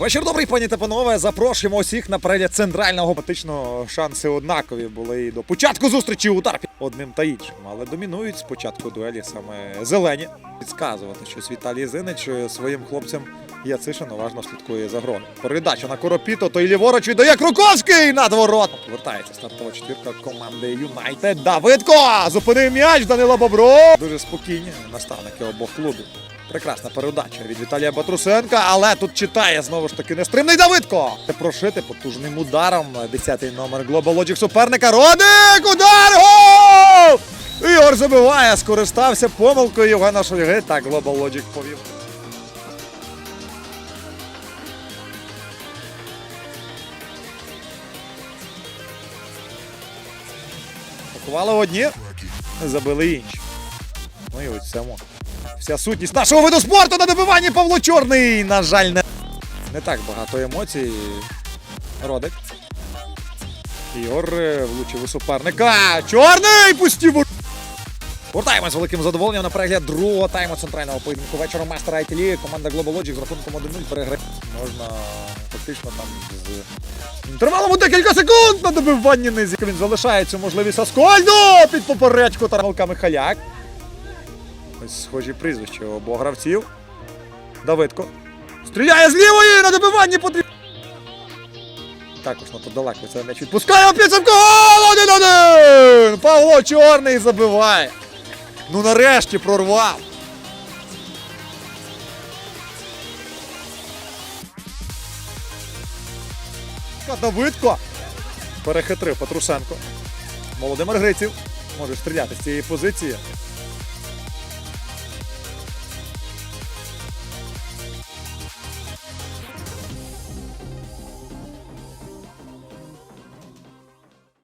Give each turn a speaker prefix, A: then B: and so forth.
A: Вечір добрий, пані та панове. Запрошуємо усіх на перегляд центрального. Фактично шанси однакові були і до початку зустрічі удар одним та іншим. Але домінують спочатку дуелі саме зелені. Підказувати, що Віталій Зинич своїм хлопцям Яцишин уважно слідкує за грою. Передача на Коропіто, то й ліворуч віддає Круковський над ворот. Повертається стартова четвірка команди Юнайтед. Давидко! Зупинив м'яч Данила Бобро. Дуже спокійні наставники обох клубів. Прекрасна передача від Віталія Батрусенка, але тут читає знову ж таки нестримний Давидко. Прошити потужним ударом. Десятий номер Global Logic суперника. Родик! Удар! Гол! Ігор забиває, скористався помилкою Євгена Шульги. Так, Global Logic повів. Атакували одні, забили інші. Ну і ось цьому. Вся сутність нашого виду спорту на добиванні Павло Чорний. На жаль, не, не так багато емоцій. Родик. Ігор е, влучив у суперника. Чорний пустів. у- Вертаємось з великим задоволенням на перегляд другого тайму центрального поєдинку вечора Мастера ITL. Команда Global Logic з рахунком 1-0 переграє. Можна фактично там з інтервалом у декілька секунд на добиванні низі. Він залишає цю можливість Аскольду під поперечку Таргалка Михаляк. Ось схожі прізвища обох гравців. Давидко. Стріляє з лівої на добиванні потрібно. Також далеко це м'яч відпускає підсумку. Гол! Один-один! Павло Чорний забиває. Ну нарешті прорвав. Давидко. Перехитрив Патрушенко. Володимир Гриців може стріляти з цієї позиції.